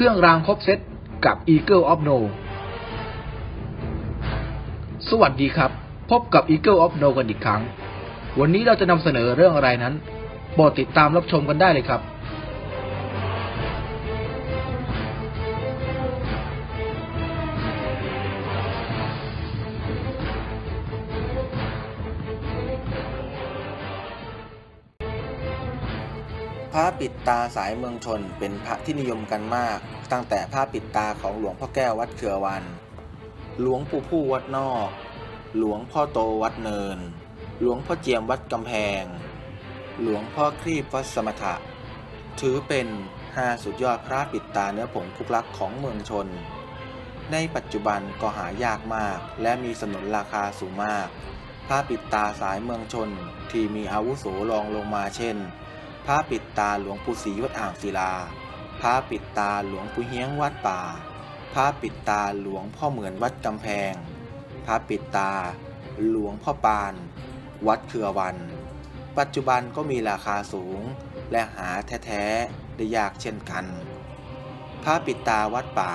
เครื่องรางครบเซตกับ Eagle of No สวัสดีครับ พบกับ Eagle of No กันอีกครั้ง วันนี้เราจะนำเสนอเรื่องอะไรนั้น โปรดติดตามรับชมกันได้เลยครับ ปิดตาสายเมืองชนเป็นพระที่นิยมกันมาก ตั้งแต่พระปิดตาของหลวงพ่อแก้ววัดเขือวัน หลวงปู่ผู้วัดนอก หลวงพ่อโตวัดเนิน หลวงพ่อเจียมวัดกำแพง หลวงพ่อครีบวัดสมถะ ถือเป็นห้าสุดยอดพระปิดตาเนื้อผงคุกลักของเมืองชน ในปัจจุบันก็หายากมากและมีสนุนราคาสูงมากพระปิดตาสายเมืองชนที่มีอาวุโสรองลงมาเช่น พระปิดตาหลวงปู่ศรีวัดอ่างศิลา พระปิดตาหลวงปู่เฮียงวัดป่า พระปิดตาหลวงพ่อเหมือนวัดกำแพง พระปิดตาหลวงพ่อปาน วัดเครือวัน ปัจจุบันก็มีราคาสูง และหาแท้ๆได้ยากเช่นกัน พระปิดตาวัดป่า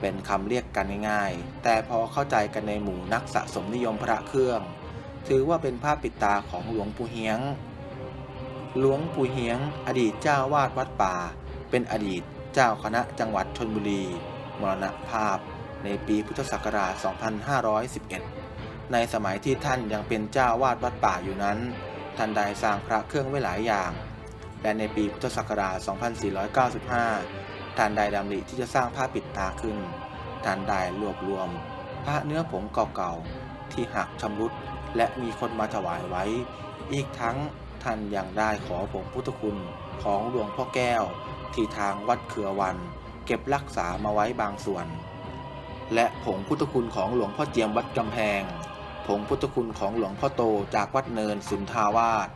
เป็นคำเรียกกันง่ายๆ แต่พอเข้าใจกันในหมู่นักสะสมนิยมพระเครื่อง ถือว่าเป็นผ้าปิดตาของหลวงปู่เฮียง หลวงปู่เฮียง อดีตเจ้าวาดวัดป่า เป็นอดีตเจ้าคณะจังหวัดชนบุรี มรณภาพ ในปีพุทธศักราช 2511 ในสมัยที่ท่านยังเป็นเจ้าวาดวัดป่าอยู่นั้น ท่านได้สร้างพระเครื่องไว้หลายอย่าง และในปีพุทธศักราช 2495 ท่านได้ดำริที่จะสร้างผ้าปิดตาขึ้น ท่านได้รวบรวม พระเนื้อผงเก่าๆที่หักชำรุดและมีคนมาถวายไว้ อีกทั้ง ท่านยังได้ขอผงพุทธคุณของหลวงพ่อแก้ว ที่ทางวัดเขือวัน เก็บรักษามาไว้บางส่วน และผงพุทธคุณของหลวงพ่อเจียมวัดกำแพง ผงพุทธคุณของหลวงพ่อโตจากวัดเนินสุนทาวาส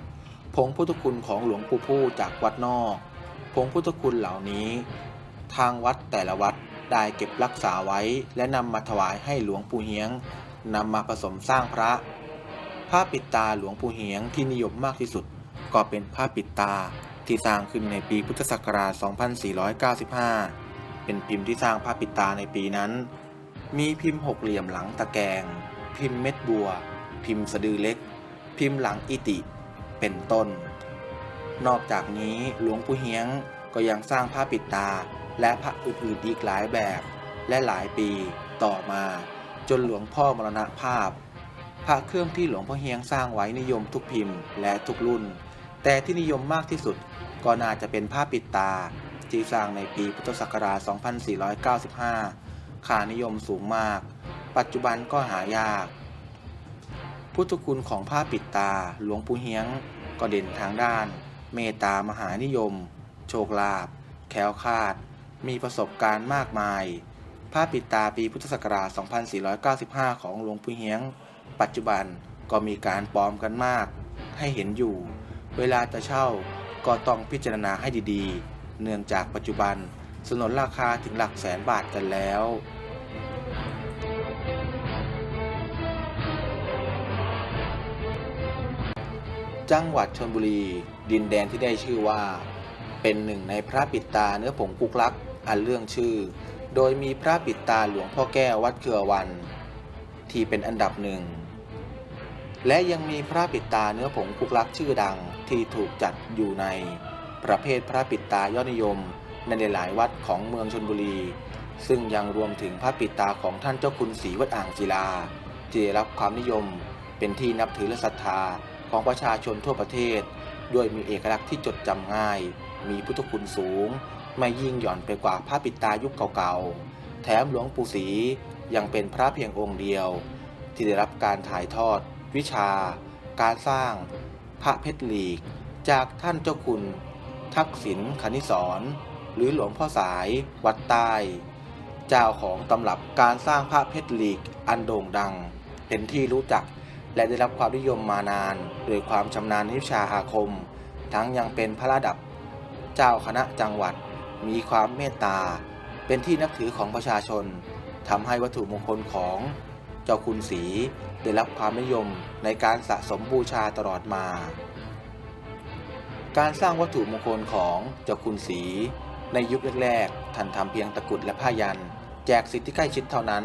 ผงพุทธคุณของหลวงปู่ผู้จากวัดนอก ผงพุทธคุณเหล่านี้ ทางวัดแต่ละวัดได้เก็บรักษาไว้และนำมาถวายให้หลวงปู่เฮียงนำมาผสมสร้างพระ ผ้าปิดตาหลวงปู่เฮียงที่นิยมมากที่สุด ก็เป็นผ้าปิดตาที่สร้างขึ้นในปีพุทธศักราช 2495 เป็นพิมพ์ที่สร้างผ้าปิดตาในปีนั้น มีพิมพ์หกเหลี่ยมหลังตะแกรงพิมพ์เม็ดบัว พิมพ์สะดือเล็ก พิมพ์หลังอิติ เป็นต้น นอกจากนี้หลวงปู่เฮียงก็ยังสร้างผ้าปิดตาและพระอื่นๆอีกหลายแบบและหลายปีต่อมาจนหลวงพ่อมรณภาพ พระเครื่องที่หลวงพ่อเฮียงสร้างไว้นิยมทุกพิมพ์และทุกรุ่น แต่ที่นิยมมากที่สุดก็น่าจะเป็นผ้าปิดตา ที่สร้างในปีพุทธศักราช 2495 ค่านิยมสูงมาก ปัจจุบันก็หายาก พุทธคุณของผ้าปิดตาหลวงปู่เฮียงก็เด่นทางด้าน เมตตามหานิยม โชคลาภแค้วคาด มีประสบการณ์มากมาย ผ้าปิดตาปีพุทธศักราช 2495 ของหลวงปู่เฮียง ปัจจุบันก็มีการปลอมกันมาก ให้เห็นอยู่ เวลาจะเช่าก็ต้องพิจารณาให้ดีๆ เนื่องจากปัจจุบันสนนราคาถึงหลักแสนบาทกันแล้วจังหวัดชลบุรี ดินแดนที่ได้ชื่อว่า เป็นหนึ่งในพระปิดตาเนื้อผงกุกลัก อันเรื่องชื่อ โดยมีพระปิดตาหลวงพ่อแก้ววัดเขือวัน ที่เป็นอันดับหนึ่ง และยังมีพระปิดตาเนื้อผงกุกลักชื่อดัง ที่ถูกจัดอยู่ในประเภทพระปิดตายอดนิยมในหลายๆวัดของเมืองชนบุรี ซึ่งยังรวมถึงพระปิดตาของท่านเจ้าคุณศรีวัดอ่างศิลาที่ได้รับความนิยมเป็นที่นับถือและศรัทธาของประชาชนทั่วประเทศ ด้วยมีเอกลักษณ์ที่จดจำง่าย มีพุทธคุณสูง ไม่ยิ่งหย่อนไปกว่าพระปิดตายุคเก่าๆ แถมหลวงปู่ศรียังเป็นพระเพียงองค์เดียว ที่ได้รับการถ่ายทอด วิชา การสร้าง พระเพชรหลีก จากท่านเจ้าคุณ ทักษิณคณิสอนหรือหลวงพ่อสายวัดใต้ เจ้าของตำรับการสร้างพระเพชรลีกอันโด่งดัง เป็นที่รู้จักและได้รับความนิยมมานาน โดยความชำนาญนวิชาอาคม ทั้งยังเป็นพระระดับ เจ้าคณะจังหวัด มีความเมตตา เป็นที่นับถือของประชาชนทำให้วัตถุมงคลของเจ้าคุณศรี ได้รับความนิยมในการสะสมบูชาตลอดมา การสร้างวัตถุมงคลของเจ้าคุณศรีในยุคแรกๆ ท่านทำเพียงตะกุดและผ้ายัน แจกสิทธิที่ใกล้ชิดเท่านั้น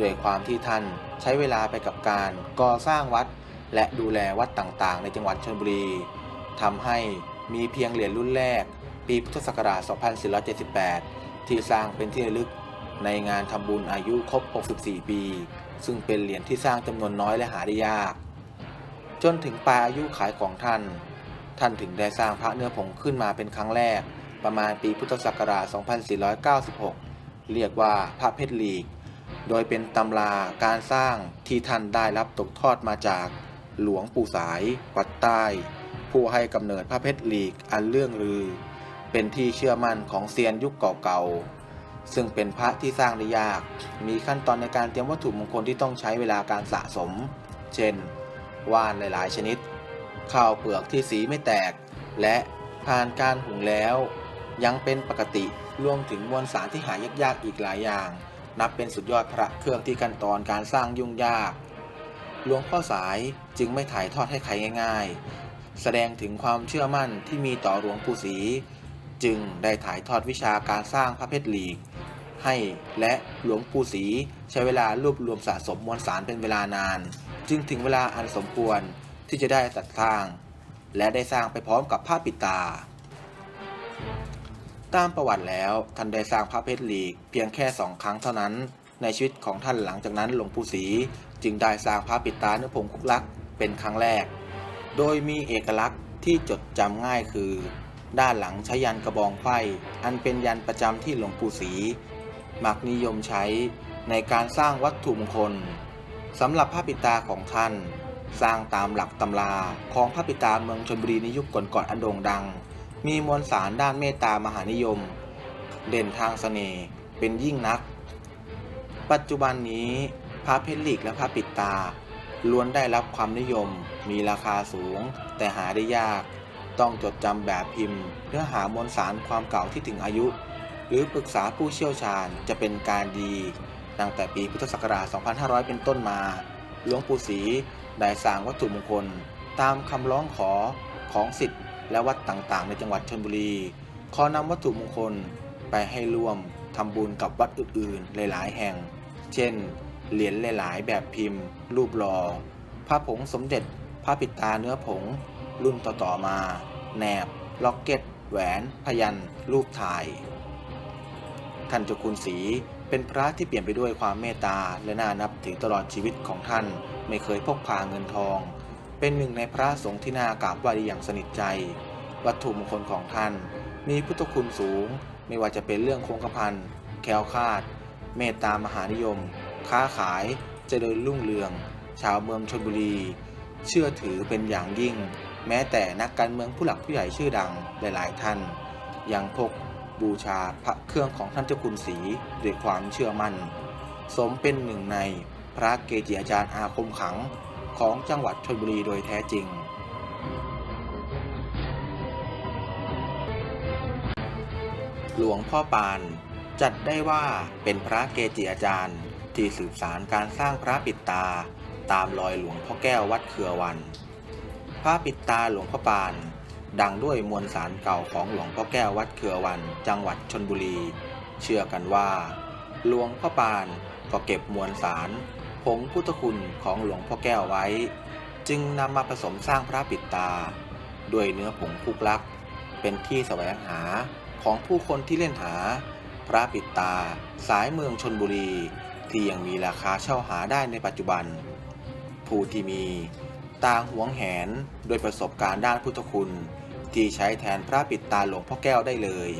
ด้วยความที่ท่านใช้เวลาไปกับการก่อสร้างวัด และดูแลวัดต่างๆ ในจังหวัดชลบุรีทำให้มีเพียงเหรียญรุ่นแรก ปีพุทธศักราช 2478 ที่สร้างเป็นที่ระลึก ในงานทำบุญอายุครบ 64 ปี ซึ่งเป็นเหรียญที่สร้างจำนวนน้อยและหาได้ยาก จนถึงปลายอายุขายของท่าน ท่านถึงได้สร้างพระเนื้อผงขึ้นมาเป็นครั้งแรก ประมาณปีพุทธศักราช 2496 เรียกว่าพระเพชรลีก โดยเป็นตำราการสร้างที่ท่านได้รับตกทอดมาจากหลวงปู่สาย วัดใต้ ผู้ให้กำเนิดพระเพชรลีกอันเรื่องลือ เป็นที่เชื่อมั่นของเซียนยุคเก่าๆ ซึ่งเป็นพระที่สร้างได้ยาก มีขั้นตอนในการเตรียมวัตถุมงคลที่ต้องใช้เวลาการสะสม เช่น ว่านหลายๆ ชนิด ข้าวเปลือกที่สีไม่แตก และผ่านการหุงแล้ว ยังเป็นปกติรวมถึงมวลสารที่หายากๆอีกหลายอย่าง นับเป็นสุดยอดพระเครื่องที่ขั้นตอนการสร้างยุ่งยาก หลวงพ่อสายจึงไม่ถ่ายทอดให้ใครง่าย ๆ แสดงถึงความเชื่อมั่นที่มีต่อหลวงปู่ศรี จึงได้ถ่ายทอดวิชาการสร้างพระเพชรหลีก ให้และหลวงปู่ศรีใช้เวลารวบรวมสะสมมวลสารเป็นเวลานาน จึงถึงเวลาอันสมควรที่จะได้จัดสร้าง และได้สร้างไปพร้อมกับผ้าปิดตา ตามประวัติแล้วท่านได้สร้างพระเพชรหลีก เพียงแค่สองครั้งเท่านั้น ในชีวิตของท่านหลังจากนั้นหลวงปู่ศรีจึงได้สร้างพระปิดตาเนื้อผงคุกลักเป็นครั้งแรก โดยมีเอกลักษณ์ที่จดจำง่ายคือ ด้านหลังใช้ยันกระบองไฟอันเป็นยันประจำที่หลวงปู่ศรีมักนิยมใช้ในการสร้างวัตถุมงคลสำหรับพระปิตาของท่าน สร้างตามหลักตำราของพระปิตาเมืองชลบุรีในยุคก่อนๆอันโด่งดัง มีมวลสารด้านเมตตามหานิยม เด่นทางเสน่ห์เป็นยิ่งนัก ปัจจุบันนี้พระเพชรลีกและพระปิตาล้วนได้รับความนิยม มีราคาสูง แต่หาได้ยาก ต้องจดจำแบบพิมพ์ เนื้อหามวลสารความเก่าที่ถึงอายุ หรือปรึกษาผู้เชี่ยวชาญจะเป็นการดี ตั้งแต่ปีพุทธศักราช 2500 เป็นต้นมา หลวงปู่ศรีได้สร้างวัตถุมงคล ตามคำร้องขอของสิทธิ์และวัดต่างๆ ในจังหวัดชลบุรี ขอนำวัตถุมงคลไปให้ร่วมทำบุญกับวัดอื่นๆ หลายๆ แห่ง เช่น เหรียญหลายๆ แบบพิมพ์ รูปหลอ่อพระผงสมเด็จพระปิดตาเนื้อผง รุ่นต่อๆมา แนบ ล็อกเก็ต แหวน พยัญรูปถ่าย ท่านเจ้าคุณศรีเป็นพระที่เปลี่ยนไปด้วยความเมตตาและน่านับถือตลอดชีวิตของท่านไม่เคยพกพาเงินทอง เป็นหนึ่งในพระสงฆ์ที่น่ากราบไหว้ได้อย่างสนิทใจ วัตถุมงคลของท่าน มีพุทธคุณสูง ไม่ว่าจะเป็นเรื่องคงกระพันแคล้วคลาด เมตตามหานิยม ค้าขาย เจริญรุ่งเรือง ชาวเมืองชลบุรี เชื่อถือเป็นอย่างยิ่ง แม้แต่นักการเมืองผู้หลักผู้ใหญ่ชื่อดังหลาย ๆ ท่าน ยังพกบูชาพระเครื่องของท่านเจ้าคุณศรีด้วยความเชื่อมั่น สมเป็นหนึ่งในพระเกจิอาจารย์อาคมขังของจังหวัดชลบุรีโดยแท้จริง หลวงพ่อปาน จัดได้ว่าเป็นพระเกจิอาจารย์ที่สืบสารการสร้างพระปิดตา ตามรอยหลวงพ่อแก้ววัดเขือวัน พระปิดตาหลวงพ่อปาน ดังด้วยมวลสารเก่าของหลวงพ่อแก้ววัดเขือวันจังหวัดชนบุรี เชื่อกันว่า หลวงพ่อปานก็เก็บมวลสารผงพุทธคุณของหลวงพ่อแก้วไว้ จึงนำมาผสมสร้างพระปิดตา ด้วยเนื้อผงคุกลัก เป็นที่แสวงหาของผู้คนที่เล่นหา พระปิดตา สายเมืองชนบุรี ที่ยังมีราคาเช่าหาได้ในปัจจุบัน ผู้ที่มี ตางหวงแหนโดยประสบการณ์ด้านพุทธคุณ ที่ใช้แทนพระปิดตาหลวงพ่อแก้วได้เลย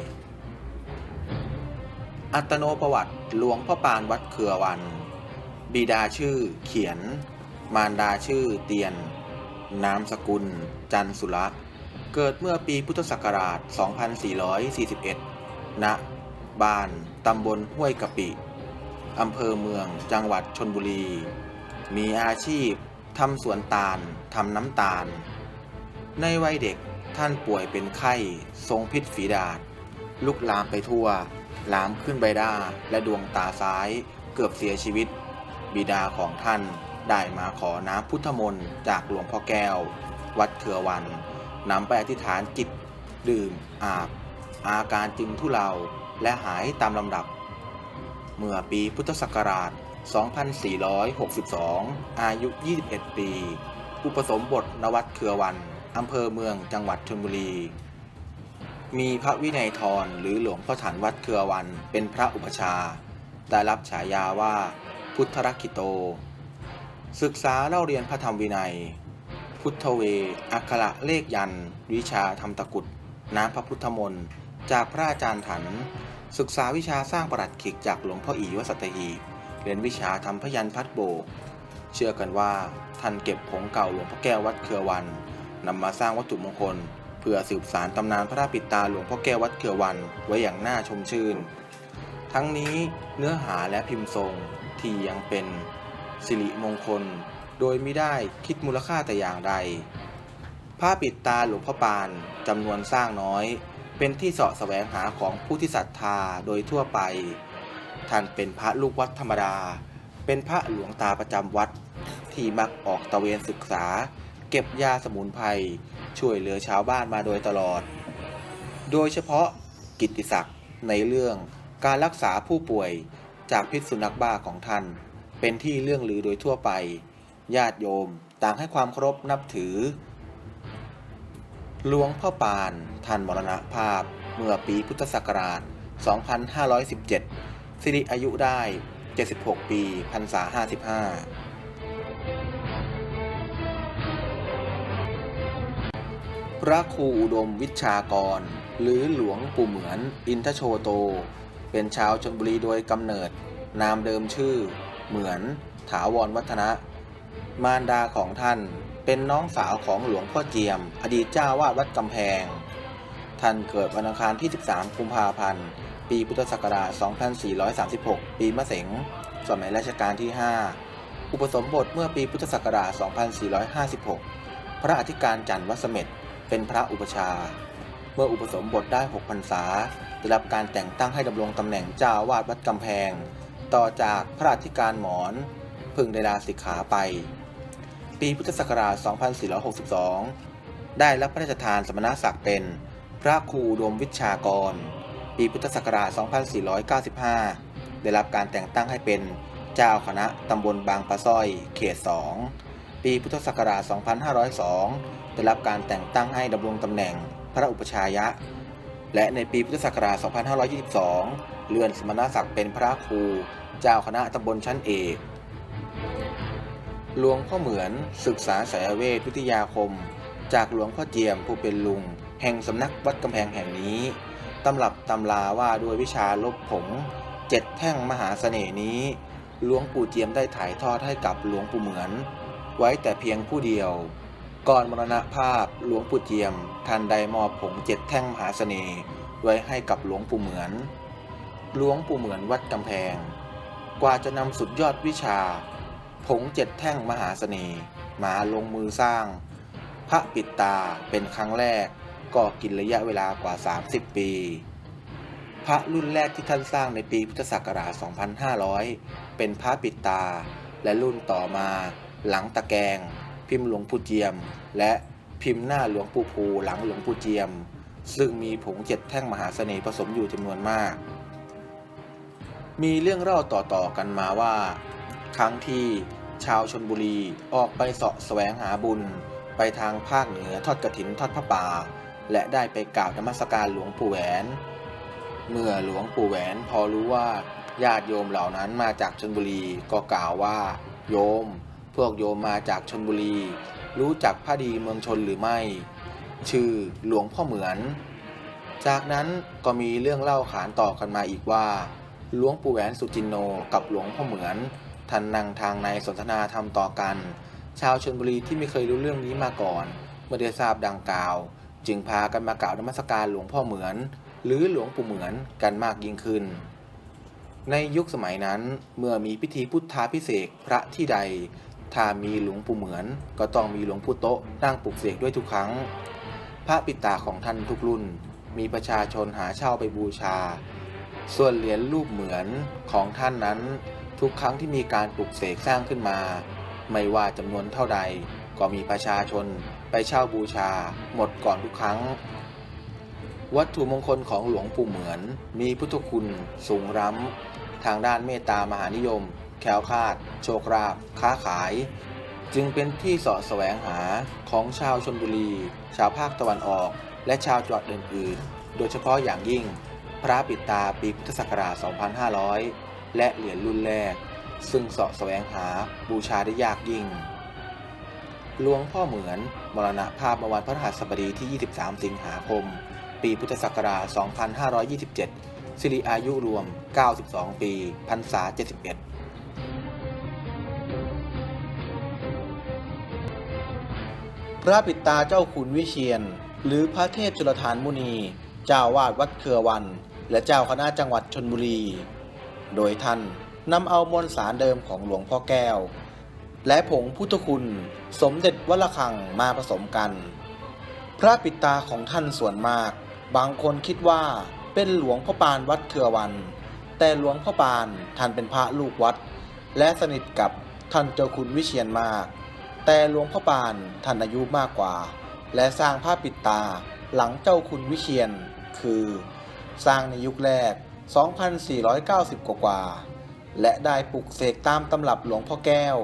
อัตโนประวัติหลวงพ่อปานวัดเขือวัน บิดาชื่อเขียน มารดาชื่อเตียน นามสกุล จันสุระเกิดเมื่อปีพุทธศักราช 2441 ณ บ้าน ตำบลห้วยกะปิ อำเภอเมือง จังหวัดชนบุรี มีอาชีพ ทำสวนตาลทำน้ำตาล ในวัยเด็กท่านป่วยเป็นไข้ทรงพิษฝีดาษลุกลามไปทั่ว ลามขึ้นใบหน้าและดวงตาซ้าย เกือบเสียชีวิต บิดาของท่านได้มาขอน้ำพุทธมนต์จากหลวงพ่อแก้ว วัดเขือวันนำไปอธิษฐานจิต ดื่ม อาบ อาการจึงทุเลาและหายตามลำดับ เมื่อปีพุทธศักราช 2462 อายุ 21 ปี อุปสมบทนวัดเขือวันอำเภอเมืองจังหวัดชลบุรี มีพระวินัยทรหรือหลวงพ่อฐานวัดเขือวันเป็นพระอุปชา ได้รับฉายาว่า พุทธรักขิโต ศึกษาเล่าเรียนพระธรรมวินัย พุทธเว อักขระเลขยัน วิชาธรรมตะกุดน้ำพระพุทธมนต์จากพระอาจารย์ถัน ศึกษาวิชาสร้างประหลัดขิกจากหลวงพ่ออีวัสัตหีบ เรียนวิชาทำพยัญชนะพัดโบก เชื่อกันว่าท่านเก็บผงเก่าหลวงพ่อแก้ววัดเครือวันนำมาสร้างวัตถุมงคล เพื่อสืบสารตำนานพระราปิดตาหลวงพ่อแก้ววัดเครือวันไว้อย่างน่าชมชื่น ทั้งนี้เนื้อหาและพิมพ์ทรงที่ยังเป็นสิริมงคล โดยไม่ได้คิดมูลค่าแต่อย่างใดผ้าปิดตาหลวงพ่อปานจำนวนสร้างน้อย เป็นที่เสาะแสวงหาของผู้ที่ศรัทธาโดยทั่วไป ท่านเป็นพระลูกวัดธรรมดา เป็นพระหลวงตาประจำวัด ที่มักออกตะเวนศึกษา เก็บยาสมุนไพรช่วยเหลือชาวบ้านมาโดยตลอด โดยเฉพาะกิตติศักดิ์ในเรื่องการรักษาผู้ป่วยจากพิษสุนัขบ้าของท่าน เป็นที่เรื่องลือโดยทั่วไป ญาติโยมต่างให้ความเคารพนับถือ หลวงพ่อปานท่านมรณภาพเมื่อปีพุทธศักราช 2517 สิริอายุได้ 76 ปีพรรษา 55 พระครูอุดมวิชากร หรือหลวงปู่เหมือนอินทโชโต เป็นชาวชนบุรีโดยกำเนิด นามเดิมชื่อ เหมือนถาวรวัฒนะ มารดาของท่านเป็นน้องสาวของหลวงพ่อเจียม อดีตเจ้าวาดวัดกำแพง ท่านเกิดวันอังคารที่ 13 กุมภาพันธ์ ปีพุทธศักราช 2436 ปีมะเสง สมัยรัชกาลที่ 5 อุปสมบทเมื่อปีพุทธศักราช 2456 พระอธิการจันทร์วัดเสม็ดเป็นพระอุปชา เมื่ออุปสมบทได้ 6 พรรษา ได้รับการแต่งตั้งให้ดำรงตำแหน่งเจ้าวาดวัดกำแพง ต่อจากพระอธิการหมอน พึงได้ลาสิกขาไป ปีพุทธศักราช 2462 ได้รับพระราชทานสมณศักดิ์เป็น พระครูดมวิชากร ปีพุทธศักราช 2495 ได้รับการแต่งตั้งให้เป็นเจ้าคณะตำบลบางปะสร้อย เขต 2 ปีพุทธศักราช 2502 ได้รับการแต่งตั้งให้ดำรงตำแหน่งพระอุปชายะ และในปีพุทธศักราช 2522 เลื่อนสมณศักดิ์เป็นพระครู เจ้าคณะตำบลชั้นเอกหลวงพ่อเหมือนศึกษาสายเวทวิทยาคม จากหลวงพ่อเจียมผู้เป็นลุง แห่งสำนักวัดกำแพงแห่งนี้ ตำรับตำลาว่าด้วยวิชาลบผงเจ็ดแท่งมหาเสน่ห์นี้ หลวงปู่เจียมได้ถ่ายทอดให้กับหลวงปู่เหมือน ไว้แต่เพียงผู้เดียว ก่อนมรณภาพหลวงปู่เจียมท่านได้มอบผงเจ็ดแท่งมหาเสน่ห์ไว้ให้กับหลวงปู่เหมือน หลวงปู่เหมือนวัดกำแพง กว่าจะนำสุดยอดวิชา ผงเจ็ดแท่งมหาเสน่ห์มาลงมือสร้าง พระปิดตาเป็นครั้งแรก ก็กินระยะเวลากว่า 30 ปี พระรุ่นแรกที่ท่านสร้างในปีพุทธศักราช 2500 เป็นพระปิดตา และรุ่นต่อมา หลังตะแกง พิมพ์หลวงปู่เจียม และพิมพ์หน้าหลวงปู่ภูหลังหลวงปู่เจียม ซึ่งมีผงเจ็ดแท่งมหาเสน่ห์ผสมอยู่จำนวนมาก มีเรื่องเล่าต่อๆกันมาว่า ครั้งที่ชาวชนบุรีออกไปเสาะแสวงหาบุญไปทางภาคเหนือทอดกระถินทอดพระป่า และได้ไปกราบนมัสการหลวงปู่แหวน เมื่อหลวงปู่แหวนพอรู้ว่าญาติโยมเหล่านั้นมาจากชนบุรีก็กล่าวว่า โยม พวกโยมมาจากชนบุรี รู้จักพระดีเมืองชนหรือไม่ ชื่อหลวงพ่อเหมือน จากนั้นก็มีเรื่องเล่าขานต่อกันมาอีกว่า หลวงปู่แหวนสุจินโนกับหลวงพ่อเหมือนท่านนั่งทางในสนทนาธรรมต่อกัน ชาวชนบุรีที่ไม่เคยรู้เรื่องนี้มาก่อน เมื่อได้ทราบดังกล่าว จึงพากันมากราบนมัสการหลวงพ่อเหมือน หรือหลวงปู่เหมือนกันมากยิ่งขึ้น ในยุคสมัยนั้นเมื่อมีพิธีพุทธาพิเศษพระที่ใด ถ้ามีหลวงปู่เหมือน ก็ต้องมีหลวงปู่โตะนั่งปลุกเสกด้วยทุกครั้ง พระปิตาของท่านทุกรุ่น มีประชาชนหาเช่าไปบูชา ส่วนเหรียญรูปเหมือนของท่านนั้น ทุกครั้งที่มีการปลุกเสกสร้างขึ้นมา ไม่ว่าจำนวนเท่าใดก็มีประชาชน ไปเช่าบูชา หมดก่อนทุกครั้ง วัตถุมงคลของหลวงปู่เหมือน มีพุทธคุณ สูงล้ำ ทางด้านเมตตามหานิยม แคล้วคลาด โชคลาภค้าขาย จึงเป็นที่สาะแสวงหาของชาวชนบุรี ชาวภาคตะวันออก และชาวจังหวัดอื่นๆ โดยเฉพาะอย่างยิ่ง พระปิดตาปีพุทธศักราช 2500 และเหรียญรุ่นแรก ซึ่งสาะแสวงหาบูชาได้ยากยิ่ง หลวงพ่อเหมือนมรณภาพเมื่อวันพฤหัสบดีที่ 23 สิงหาคม ปีพุทธศักราช 2527 สิริอายุรวม 92 ปี พรรษา 71พระปิตาเจ้าขุนวิเชียน หรือพระเทพจุลธานมุนี เจ้าวาดวัดเครือวัน และเจ้าคณะจังหวัดชนบุรี โดยท่านนำเอามวลสารเดิมของหลวงพ่อแก้ว และผงพุทธคุณ สมเด็จวัดระฆังมาผสมกัน พระปิตาของท่านส่วนมาก บางคนคิดว่าเป็นหลวงพ่อปานวัดเครือวัน แต่หลวงพ่อปานท่านเป็นพระลูกวัด และสนิทกับท่านเจ้าคุณวิเชียนมาก แต่หลวงพ่อปานท่านอายุมากกว่า และสร้างพระปิตาหลังเจ้าคุณวิเชียน คือ สร้างในยุคแรก 2490 กว่า และได้ปลุกเสกตามตำรับหลวงพ่อแก้ว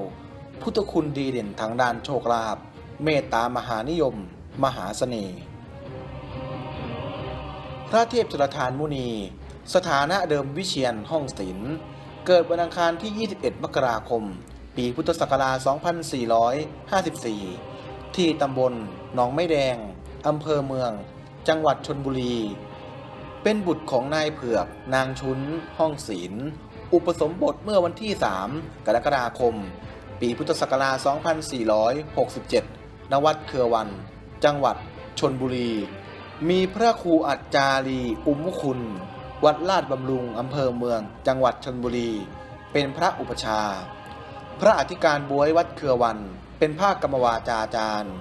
พุทธคุณดีเด่นทางด้านโชคลาภเมตตามหานิยม มหาเสน่ห์พระเทพจุลธานมุนี สถานะเดิมวิเชียนห้องศิลป์เกิดวันอังคารที่ 21 มกราคม ปีพุทธศักราช 2454 ที่ตำบลหนองไม้แดง อำเภอเมือง จังหวัดชนบุรี เป็นบุตรของนายเผือก นางชุน ห้องศิลป์อุปสมบทเมื่อวันที่ 3 กรกฎาคม ปีพุทธศักราช 2467 ณ วัดเครือวัน จังหวัดชนบุรี มีพระครูอัจจารี อุ้มคุณ วัดลาดบำรุงอำเภอเมือง จังหวัดชนบุรี เป็นพระอุปชา พระอธิการบวยวัดเครือวัน เป็นภาคกรรมวาจาจารย์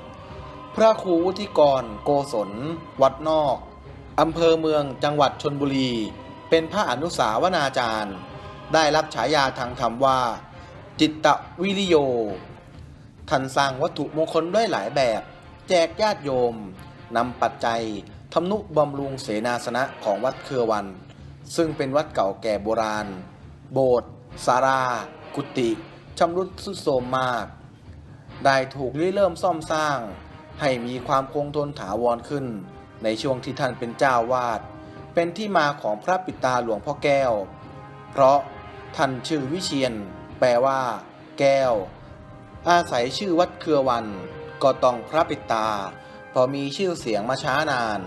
พระครูวุฒิกร โกศล วัดนอกอำเภอเมืองจังหวัดชนบุรี เป็นพระอนุสาวนาจารย์ ได้รับฉายาทางธรรมว่า จิตตวิริโย ท่านสร้างวัตถุมงคลด้วยหลายแบบ แจกญาติโยมนำปัจจัยทำนุบำรุงเสนาสนะของวัดเครือวัน ซึ่งเป็นวัดเก่าแก่โบราณ โบสถ์ศาลากุฏิชำรุดทรุดโทรมมาก ได้ถูกริเริ่มซ่อมสร้าง ให้มีความคงทนถาวรขึ้น ในช่วงที่ท่านเป็นเจ้าวาด เป็นที่มาของพระปิตาหลวงพ่อแก้ว เพราะท่านชื่อวิเชียน แปลว่า แก้ว อาศัยชื่อวัดเครือวัน ก็ต้องพระปิตา พอมีชื่อเสียงมาช้านาน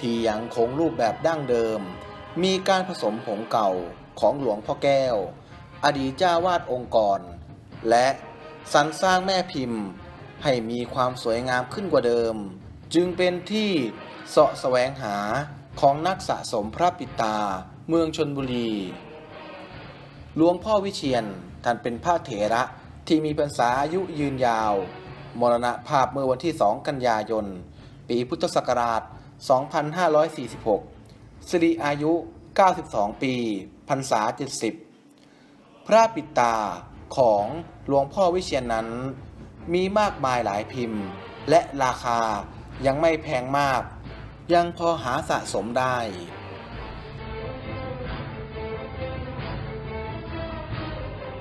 ที่ยังคงรูปแบบดั้งเดิม มีการผสมผงเก่าของหลวงพ่อแก้ว อดีตเจ้าวาดองค์กร และสรรสร้างแม่พิมพ์ ให้มีความสวยงามขึ้นกว่าเดิม จึงเป็นที่เสาะแสวงหาของนักสะสมพระปิตา เมืองชนบุรี หลวงพ่อวิเชียน ท่านเป็นพระเถระที่มีพรรษาอายุยืนยาว มรณภาพเมื่อวันที่ 2 กันยายน ปีพุทธศักราช 2546 สิริอายุ 92 ปีพรรษา 70 พระปิตาของหลวงพ่อวิเชียนนั้น มีมากมายหลายพิมพ์ และราคายังไม่แพงมาก ยังพอหาสะสมได้